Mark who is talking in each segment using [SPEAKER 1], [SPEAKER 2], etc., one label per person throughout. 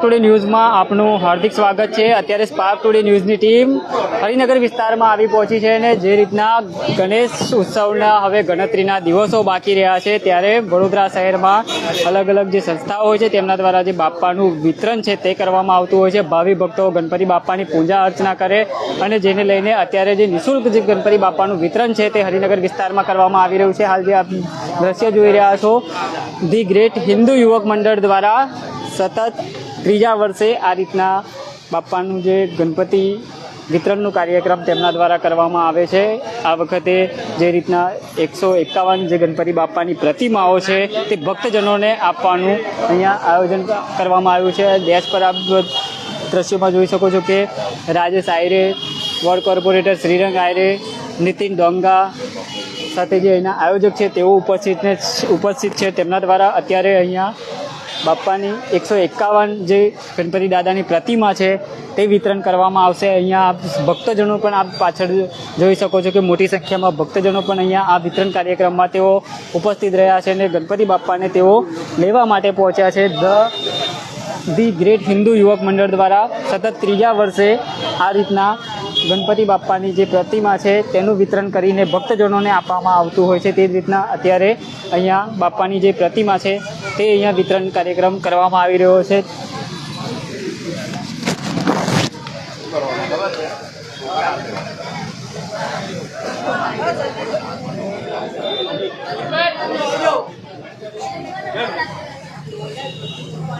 [SPEAKER 1] Today ન્યૂઝમાં આપનું હાર્દિક સ્વાગત છે. અત્યારે સ્પાર્ક ટુડે ન્યૂઝની ટીમ હરિનગર વિસ્તારમાં આવી પહોંચી છે અને જે રીતના ગણેશ ઉત્સવના હવે ગણતરીના દિવસો બાકી રહ્યા છે, ત્યારે વડોદરા શહેરમાં અલગ અલગ જે સંસ્થાઓ હોય છે, તેમના દ્વારા જે બાપ્પાનું વિતરણ છે, તે કરવામાં આવતું હોય છે. ભાવિ ભક્તો ગણપતિ બાપ્પાની પૂજા અર્ચના કરે અને જેને લઈને અત્યારે જે નિઃશુલ્ક જે ગણપતિ બાપ્પાનું વિતરણ છે, તે હરિનગર વિસ્તારમાં કરવામાં આવી રહ્યું છે. હાલ જે આપ દ્રશ્ય જોઈ રહ્યા છો, ધી ગ્રેટ હિન્દુ યુવક મંડળ દ્વારા સતત ત્રીજા વર્ષે આ રીતના બાપ્પાનું જે ગણપતિ વિતરણનું કાર્યક્રમ તેમના દ્વારા કરવામાં આવે છે. આ વખતે જે રીતના એકસો એકાવન જે ગણપતિ બાપ્પાની પ્રતિમાઓ છે તે ભક્તજનોને આપવાનું અહીંયા આયોજન કરવામાં આવ્યું છે. દેશ પર આપ દ્રશ્યોમાં જોઈ શકો છો કે રાજેશ આયરે વોર્ડ કોર્પોરેટર શ્રીરંગ આયરે, નીતિન ડોંગા સાથે જે અહીંના આયોજક છે તેઓ ઉપસ્થિત ઉપસ્થિત છે. તેમના દ્વારા અત્યારે અહીંયા બાપ્પાની એકસો એકાવન જે ગણપતિ દાદાની પ્રતિમા છે તે વિતરણ કરવામાં આવશે. અહીંયા ભક્તજનો પણ આપ પાછળ જોઈ શકો છો કે મોટી સંખ્યામાં ભક્તજનો પણ અહીંયા આ વિતરણ કાર્યક્રમમાં તેઓ ઉપસ્થિત રહ્યા છે અને ગણપતિ બાપ્પાને તેઓ લેવા માટે પહોંચ્યા છે. ધ ધી ગ્રેટ હિન્દુ યુવક મંડળ દ્વારા સતત ત્રીજા વર્ષે આ રીતના ગણપતિ બાપ્પાની જે પ્રતિમા છે, તેનું વિતરણ કરીને ભક્તજનોને આપવામાં આવતું હોય છે. તે જ રીતના અત્યારે અહીંયા બાપ્પાની જે પ્રતિમા છે, તે અહીંયા વિતરણ કાર્યક્રમ કરવામાં આવી રહ્યો છે.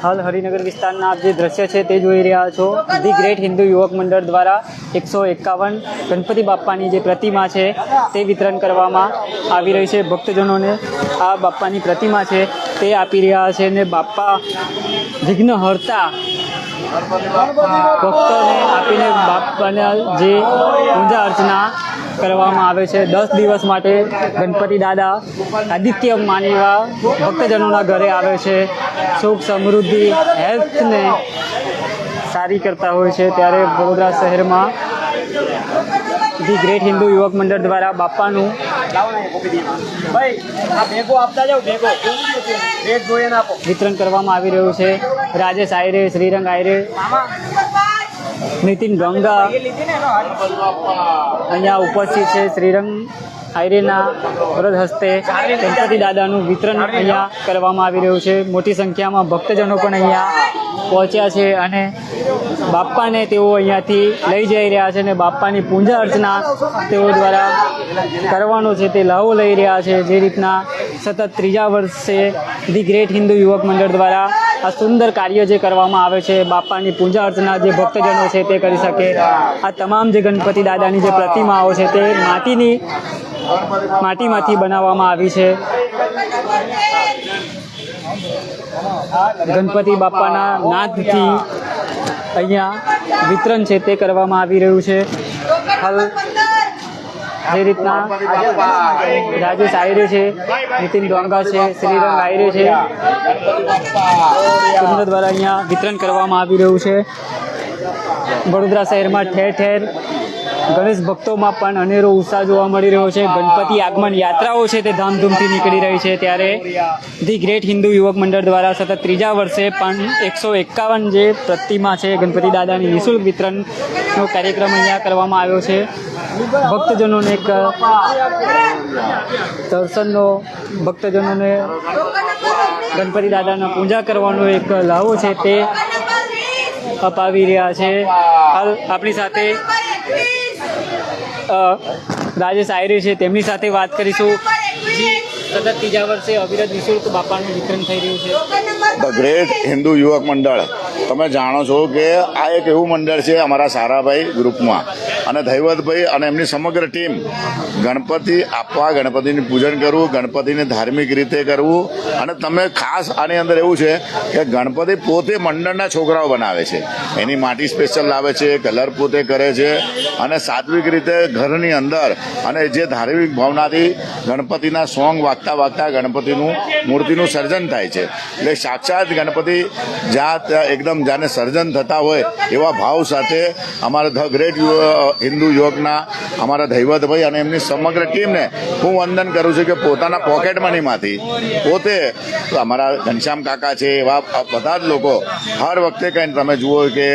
[SPEAKER 1] હાલ હરિનગર વિસ્તારના આપ જે દ્રશ્ય છે તે જોઈ રહ્યા છો. ધી ગ્રેટ હિન્દુ યુવક મંડળ દ્વારા એકસો એકાવન ગણપતિ બાપ્પાની જે પ્રતિમા છે તે વિતરણ કરવામાં આવી રહી છે. ભક્તજનોને આ બાપ્પાની પ્રતિમા છે તે આપી રહ્યા છે ને બાપ્પા વિઘ્ન હરતા ભક્તોને આપીને બાપ્પાના જે પૂજા અર્ચના કરવામાં આવે છે. દસ દિવસ માટે ગણપતિ દાદા આદિત્ય માનેવા ભક્તજનોના ઘરે આવે છે. સુખ સમૃદ્ધિ હેલ્થને સારી કરતા હોય છે. ત્યારે વડોદરા શહેરમાં ધી ગ્રેટ હિન્દુ યુવક મંડળ દ્વારા
[SPEAKER 2] આપો.
[SPEAKER 1] વિતરણ કરવામાં આવી રહ્યું છે. રાજેશ આયરે શ્રીરંગ આયરે. નીતિન ગંગા અહીંયા ઉપસ્થિત છે શ્રીરંગ આયરેના વરદ હસ્તે. ગણપતિ દાદાનું વિતરણ અહીંયા કરવામાં આવી રહ્યું છે. મોટી સંખ્યામાં ભક્તજનો પણ અહીંયા પહોંચ્યા છે અને બાપ્પાને તેઓ અહીંયાથી લઈ જઈ રહ્યા છે અને બાપ્પાની પૂજા અર્ચના તેઓ દ્વારા કરવાનો છે તે લહો લઈ રહ્યા છે. જે રીતના સતત ત્રીજા વર્ષે ધી ગ્રેટ હિન્દુ યુવક મંડળ દ્વારા આ સુંદર કાર્ય જે કરવામાં આવે છે, બાપ્પાની પૂજા અર્ચના જે ભક્તજનો છે તે કરી શકે. આ તમામ જે ગણપતિ દાદાની જે પ્રતિમાઓ છે તે માટીની માટીમાંથી બનાવવામાં આવી છે. ગણપતિ બાપ્પાના નાદથી અહીંયા વિતરણ છે તે કરવામાં આવી રહ્યું છે. હાલ જે રીતના રાજેશ સાયરે છે, નીતિન ડોંગા છે, શ્રીરંગ આયરે છે. કેન્દ્ર દ્વારા અહીંયા વિતરણ કરવામાં આવી રહ્યું છે. વડોદરા શહેરમાં ઠેર ઠેર ગણેશ ભક્તોમાં પણ અનેરો ઉત્સાહ જોવા મળી રહ્યો છે. ગણપતિ આગમન યાત્રાઓ છે તે ધામધૂમથી નીકળી રહી છે ત્યારે ધી ગ્રેટ હિન્દુ યુવક મંડળ દ્વારા સતત ત્રીજા વર્ષે પણ એકસો એકાવન જે પ્રતિમા છે ગણપતિ દાદાની નિઃશુલ્ક વિતરણનો કાર્યક્રમ અહીંયા કરવામાં આવ્યો છે. ભક્તજનોને એક દર્શનનો, ભક્તજનોને ગણપતિ દાદાના પૂજા કરવાનો એક લાવો છે તે અપાવી રહ્યા છે. હાલ આપણી સાથે રાજેશ આયરે છે, તેમની સાથે વાત કરીશું. સતત ત્રીજા વર્ષે અવિરત નિઃશુલ્ક બાપાનું વિતરણ થઈ રહ્યું છે.
[SPEAKER 3] ધ ગ્રેટ હિન્દુ યુવક મંડળ તમે જાણો છો કે આ એક એવું મંડળ છે અમારા સારાભાઈ ગ્રુપમાં. અને ધૈવતભાઈ અને એમની સમગ્ર ટીમ ગણપતિ આપવા, ગણપતિનું પૂજન કરવું, ગણપતિને ધાર્મિક રીતે કરવું. અને તમે ખાસ આની અંદર એવું છે કે ગણપતિ પોતે મંડળના છોકરાઓ બનાવે છે. એની માટી સ્પેશિયલ લાવે છે, કલર પોતે કરે છે. અને સાત્વિક રીતે ઘરની અંદર અને જે ધાર્મિક ભાવનાથી ગણપતિના સોંગ વાગતા વાગતા ગણપતિનું મૂર્તિનું સર્જન થાય છે. એટલે સાક્ષાત ગણપતિ જ્યાં એકદમ જાને સર્જન થતા હોય એવા ભાવ સાથે અમારા ધ ગ્રેટ હિન્દુ યુવકના અમારા ધૈવતભાઈ અને એમની સમગ્ર ટીમને હું વંદન કરું છું કે પોતાના પોકેટ મનીમાંથી પોતે અમારા ઘનશ્યામ કાકા છે એવા બધા જ લોકો હર વખતે કંઈ તમે જુઓ કે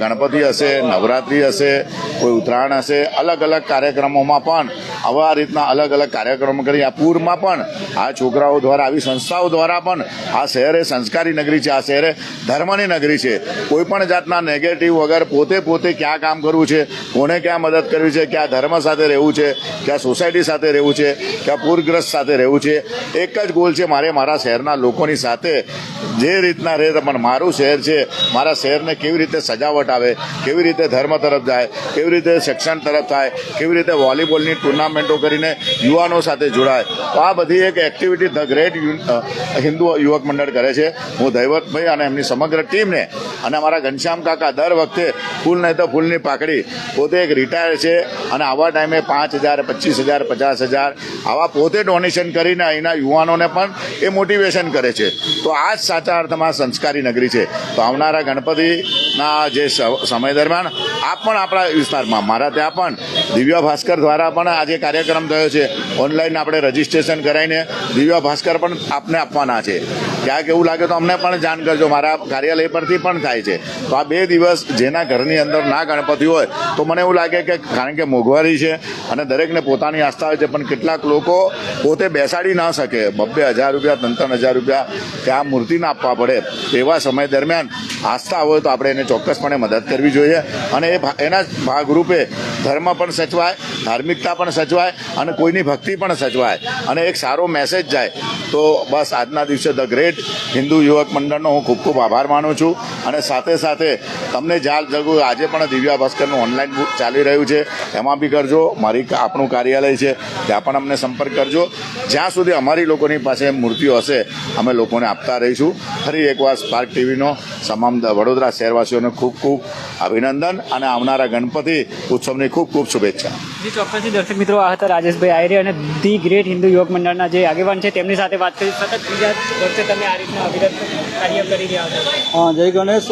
[SPEAKER 3] ગણપતિ હશે, નવરાત્રિ હશે, કોઈ ઉત્તરાયણ હશે અલગ અલગ કાર્યક્રમોમાં પણ આવા રીતના અલગ અલગ કાર્યક્રમો કરી આ પૂરમાં પણ આ છોકરાઓ દ્વારા, આવી સંસ્થાઓ દ્વારા પણ આ શહેર એ સંસ્કારી નગરી છે, આ શહેર ધર્મની નગરી છે. કોઈ પણ જાતના નેગેટિવ વગર પોતે પોતે ક્યાં કામ કરવું છે કોને ક્યાં મદદ કરવી છે, ક્યાં ધર્મ સાથે રહેવું છે, ક્યાં સોસાયટી સાથે રહેવું છે, ક્યાં પૂરગ્રસ્ત સાથે રહેવું છે. એક જ ગોલ છે મારે મારા શહેરના લોકોની સાથે જે રીતના રહે, પણ મારું શહેર છે, મારા શહેરને કેવી રીતે સજાવટ આવે, કેવી રીતે ધર્મ તરફ જાય, કેવી રીતે શિક્ષણ તરફ થાય, કેવી રીતે વોલીબોલની ટુર્નામેન્ટો કરીને યુવાનો સાથે જોડાય. તો આ બધી એક એક્ટિવિટી ધ ગ્રેટ હિન્દુ યુવક મંડળ કરે છે. હું દૈવતભાઈ અને એમની સમગ્ર ટીમને અને અમારા ઘનશ્યામ કાકા દર વખતે ફૂલ નહીં તો ફૂલની પાકડી પોતે એક રિટાયર છે અને આવા ટાઈમે પાંચ હજાર, પચીસ હજાર, પચાસ હજાર આવા પોતે ડોનેશન કરીને અહીંના યુવાનોને પણ એ મોટિવેશન કરે છે. તો આ જ સાચા અર્થમાં સંસ્કારી નગરી છે. તો આવનારા ગણપતિના જે સમય દરમિયાન આપ પણ આપણા વિસ્તારમાં, મારા ત્યાં પણ દિવ્ય ભાસ્કર દ્વારા પણ આજે કાર્યક્રમ થયો છે. ઓનલાઈન આપણે રજીસ્ટ્રેશન કરાવીને દિવ્ય ભાસ્કર પણ આપને આપવાના છે. ક્યાંક એવું લાગે તો અમને પણ જાણ કરજો, મારા કાર્યાલય પરથી પણ થાય છે. તો આ બે દિવસ જેના ઘરની અંદર ના ગણપતિ હોય, તો મને એવું લાગે કે કારણ કે મોંઘવારી છે અને દરેકને પોતાની આસ્થા હોય છે, પણ કેટલાક લોકો પોતે બેસાડી ના શકે. બબ્બે હજાર રૂપિયા, ત્રણ ત્રણ હજાર રૂપિયા ત્યાં મૂર્તિને આપવા પડે એવા સમય દરમિયાન આસ્થા હોય તો આપણે એને ચોક્કસપણે મદદ કરવી જોઈએ. અને એ એના ભાગરૂપે ધર્મ પણ સચવાય, ધાર્મિકતા પણ સચવાય અને કોઈની ભક્તિ પણ સચવાય. અને એક સારો મેસેજ જાય તો બસ આજના દિવસે ધ ગ્રેટ હિન્દુ યુવક મંડળનો હું ખૂબ ખૂબ આભાર માનું છું. અને સાથે સાથે તમને જાલ જગુ, આજે પણ દિવ્યા ભાસ્કરનું ઓનલાઈન ચાલી રહ્યું છે. એમાં બી કરજો, મારી આપણું કાર્યાલય છે, ત્યાં પણ અમને સંપર્ક કરજો. જ્યાં સુધી અમારી લોકોની પાસે મૂર્તિઓ હશે, અમે લોકોને આપતા રહીશું. ફરી એકવાર સ્પાર્ક ટીવીનો તમામ દ- વડોદરા શહેરવાસીઓને ખૂબ ખૂબ અભિનંદન અને આવનારા ગણપતિ ઉત્સવની ખૂબ ખૂબ શુભેચ્છા.
[SPEAKER 1] જી, ચોક્કસથી દર્શક મિત્રો, આ હતા રાજેશભાઈ આયરે અને ધી ગ્રેટ હિન્દુ યોગ મંડળના જે આગેવાન છે, તેમની સાથે વાત કરી. સતત બીજા વર્ષે તમે આ રીતના અવિરત કાર્ય
[SPEAKER 4] જય ગણેશ.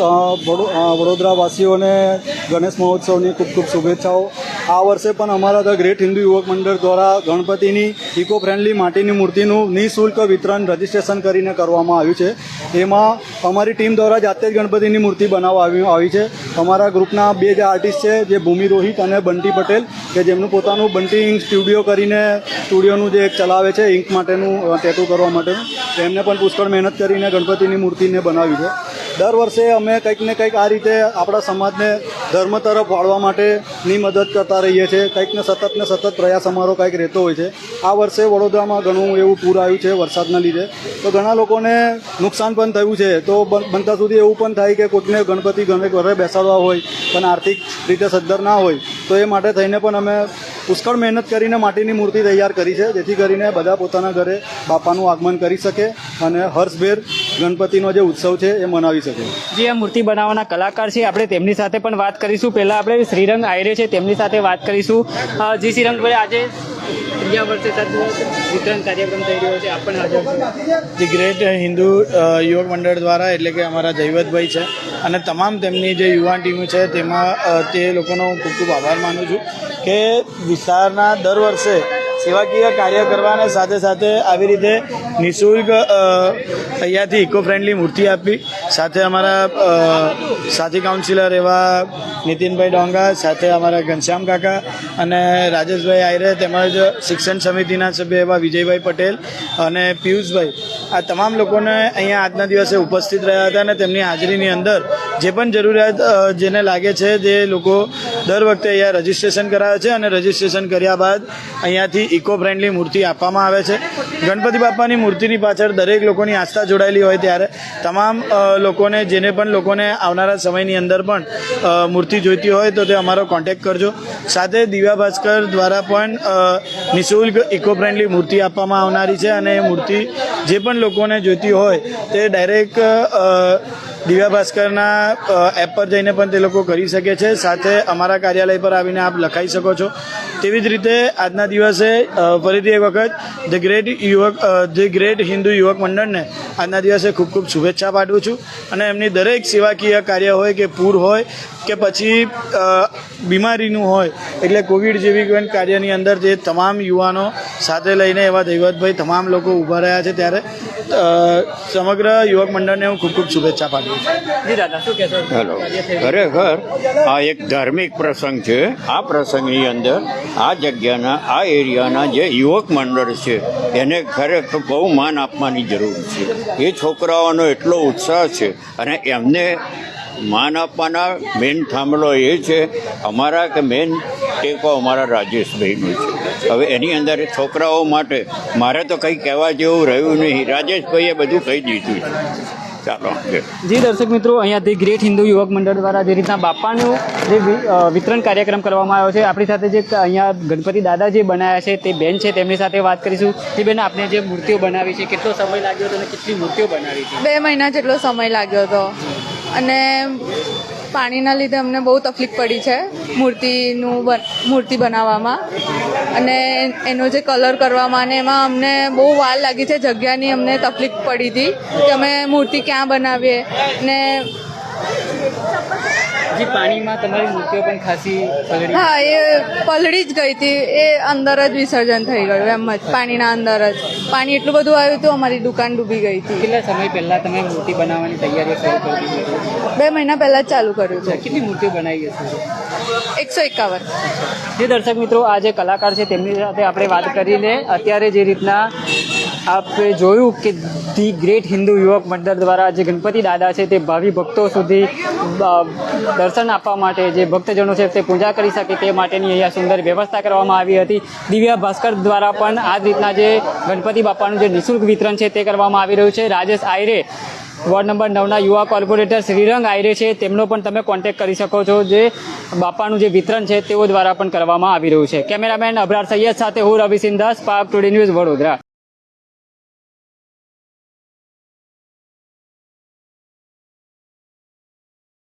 [SPEAKER 4] વડો- વડોદરાવાસીઓને ગણેશ મહોત્સવની ખૂબ ખૂબ શુભેચ્છાઓ. આ વર્ષે પણ અમારા ધ ગ્રેટ હિન્દુ યુવક મંડળ દ્વારા ગણપતિની ઇકો ફ્રેન્ડલી માટીની મૂર્તિનું નિઃશુલ્ક વિતરણ રજીસ્ટ્રેશન કરીને કરવામાં આવ્યું છે. એમાં અમારી ટીમ દ્વારા જાતે જ ગણપતિની મૂર્તિ બનાવવા આવી છે. અમારા ગ્રુપના બે જે આર્ટિસ્ટ છે, જે ભૂમિ રોહિત અને બંટી પટેલ, કે જેમનું પોતાનું બંટી ઇંક સ્ટુડિયો કરીને સ્ટુડિયોનું જે એક ચલાવે છે, ઇંક માટેનું ટેટુ કરવા માટેનું. તેમને પણ પુષ્કળ મહેનત કરીને ગણપતિની મૂર્તિને બનાવી છે. દર વર્ષે અમે કંઈક ને કંઈક આ રીતે આપણા સમાજને ધર્મ તરફ વાળવા માટેની મદદ કરતા રહીએ છીએ. કંઈક ને સતત ને સતત પ્રયાસ અમારો કંઈક રહેતો હોય છે. આ વર્ષે વડોદરામાં ઘણું એવું પૂર આવ્યું છે વરસાદના લીધે. તો ઘણા લોકોને નુકસાન પણ થયું છે. તો બનતા સુધી એવું પણ થાય કે કોઈકને ગણપતિ ઘરે ઘરે બેસાડવા હોય, પણ આર્થિક રીતે સદ્ધર ના હોય, તો એ માટે થઈને પણ અમે પુષ્કળ મહેનત કરીને માટીની મૂર્તિ તૈયાર કરી છે. જેથી કરીને બધા પોતાના ઘરે બાપાનું આગમન કરી શકે અને હર્ષભેર ગણપતિનો જે ઉત્સવ છે એ મનાવી શકે.
[SPEAKER 1] જે આ મૂર્તિ બનાવવાના કલાકાર છે આપણે તેમની સાથે પણ વાત કરીશું. પહેલા આપણે શ્રીરંગ આયરે છે તેમની સાથે વાત કરીશું. જી શ્રીરંગભાઈ આજે ત્રીજા વર્ષે વિતરણ કાર્યક્રમ થઈ રહ્યો છે. આપ પણ હાજર છો.
[SPEAKER 5] ધી ગ્રેટ હિન્દુ યુવક મંડળ દ્વારા એટલે કે અમારા જયવતભાઈ છે અને તમામ તેમની જે યુવાન ટીમ છે તેમાં તે લોકોનો હું ખૂબ ખૂબ આભાર માનું છું કે વિસ્તારના દર વર્ષે સેવાકીય કાર્ય કરવાને સાથે સાથે આવી રીતે નિઃશુલ્ક અહીંયાથી ઇકો ફ્રેન્ડલી મૂર્તિ આપી. સાથે અમારા સાથી કાઉન્સિલર એવા નીતિનભાઈ ડોંગા, સાથે અમારા ઘનશ્યામ કાકા અને રાજેશભાઈ આયરે તેમજ શિક્ષણ સમિતિના સભ્ય એવા વિજયભાઈ પટેલ અને પિયુષભાઈ. આ તમામ લોકોને અહીંયા આજના દિવસે ઉપસ્થિત રહ્યા હતા અને તેમની હાજરીની અંદર જે પણ જરૂરિયાત જેને લાગે છે જે લોકો દર વખતે અહીંયા રજીસ્ટ્રેશન કરાવે છે અને રજીસ્ટ્રેશન કર્યા બાદ અહીંયાથી ઇકો ફ્રેન્ડલી મૂર્તિ આપવામાં આવે છે. ગણપતિ બાપાની મૂર્તિની પાછળ દરેક લોકોની આસ્થા જોડાયેલી હોય ત્યારે તમામ લોકોને, જેને પણ લોકોને આવનારા સમયની અંદર પણ મૂર્તિ જોઈતી હોય તો તે અમારો કોન્ટેક્ટ કરજો. સાથે દિવ્યા ભાસ્કર દ્વારા પણ નિઃશુલ્ક ઇકો ફ્રેન્ડલી મૂર્તિ આપવામાં આવનારી છે અને મૂર્તિ જે પણ લોકોને જોઈતી હોય તે ડાયરેક્ટ દિવ્યા ભાસ્કરના એપ પર જઈને પણ તે લોકો કરી શકે છે. સાથે અમારા કાર્યાલય પર આવીને આપ લખાઈ શકો છો. તેવી જ રીતે આજના દિવસે ફરીથી એક વખત the great Yuvak the great Hindu Yuvak મંડળને આજના દિવસે ખૂબ ખૂબ શુભેચ્છા પાઠવું છું અને એમની દરેક સેવાકીય કાર્ય હોય કે પૂર હોય કે પછી બીમારીનું હોય, એટલે કોવિડ જેવી કોઈ કાર્યની અંદર જે તમામ યુવાનો સાથે લઈને એવા દૈવતભાઈ તમામ લોકો ઊભા રહ્યા છે ત્યારે સમગ્ર યુવક મંડળને હું ખૂબ ખૂબ શુભેચ્છા પાઠવું છું.
[SPEAKER 6] હેલો? ખરેખર આ એક ધાર્મિક પ્રસંગ છે. આ પ્રસંગની અંદર આ જગ્યાના આ એરિયાના જે યુવક મંડળ છે એને ખરેખર બહુ માન આપવાની જરૂર છે. એ છોકરાઓનો એટલો ઉત્સાહ છે અને એમને માન આપવાના મેઇન થાંભલો એ છે અમારા કે મેન ટેકો અમારા રાજેશભાઈનો છે. હવે એની અંદર છોકરાઓ માટે મારે તો કંઈ કહેવા જેવું રહ્યું નહીં. રાજેશભાઈએ બધું કહી દીધું છે. ચાલો
[SPEAKER 1] જી. દર્શક મિત્રો અહીંયા ધી ગ્રેટ હિન્દુ યુવક મંડળ દ્વારા જે રીતના બાપાનું જે વિતરણ કાર્યક્રમ કરવામાં આવ્યો છે આપણી સાથે જે અહીંયા ગણપતિ દાદા જે બનાવ્યા છે તે બેન છે તેમની સાથે વાત કરીશું. તે બેન આપણે જે મૂર્તિઓ બનાવી છે કેટલો સમય લાગ્યો હતો અને કેટલી મૂર્તિઓ બનાવી છે?
[SPEAKER 7] બે મહિના જેટલો સમય લાગ્યો હતો. અને પાણીના લીધે અમને બહુ તકલીફ પડી છે મૂર્તિનું મૂર્તિ બનાવવામાં. અને એનો જે કલર કરવામાં અને એમાં અમને બહુ વાર લાગી છે જગ્યાની અમને તકલીફ પડી હતી કે અમે મૂર્તિ ક્યાં બનાવીએ ને
[SPEAKER 1] જે પાણીમાં તમારી મૂર્તિઓ પણ ખાસી પલળી.
[SPEAKER 7] હા એ પલળી જ ગઈ હતી. એ અંદર જ વિસર્જન થઈ ગયું એમ જ પાણીના અંદર જ. પાણી એટલું બધું આવ્યું હતું અમારી દુકાન ડૂબી ગઈ હતી.
[SPEAKER 1] કેટલા સમય પહેલા તમે મૂર્તિ બનાવવાની તૈયારી શરૂ કરી હતી?
[SPEAKER 7] બે મહિના પહેલાં જ ચાલુ કર્યું છે.
[SPEAKER 1] કેટલી મૂર્તિઓ બનાવી હશે?
[SPEAKER 7] એકસો એકાવન.
[SPEAKER 1] જે દર્શક મિત્રો આ જે કલાકાર છે તેમની સાથે આપણે વાત કરીને અત્યારે જે રીતના આપણે જોયું કે ધી ગ્રેટ હિન્દુ યુવક મંડળ દ્વારા જે ગણપતિ દાદા છે તે ભાવિ ભક્તો સુધી દર્શન આપવા માટે જે ભક્તજનો છે તે પૂજા કરી શકે તે માટેની અહીંયા સુંદર વ્યવસ્થા કરવામાં આવી હતી. દિવ્યા ભાસ્કર દ્વારા પણ આ જ રીતના જે ગણપતિ બાપાનું જે નિઃશુલ્ક વિતરણ છે તે કરવામાં આવી રહ્યું છે. રાજેશ આયરે, વોર્ડ નંબર નવના યુવા કોર્પોરેટર શ્રીરંગ આયરે છે. તેમનો પણ તમે કોન્ટેક કરી શકો છો જે બાપાનું જે વિતરણ છે તેઓ દ્વારા પણ કરવામાં આવી રહ્યું છે. કેમેરામેન અબરાર સૈયદ સાથે હું રવિ સિંધા પાક ટુડે ન્યૂઝ વડોદરા.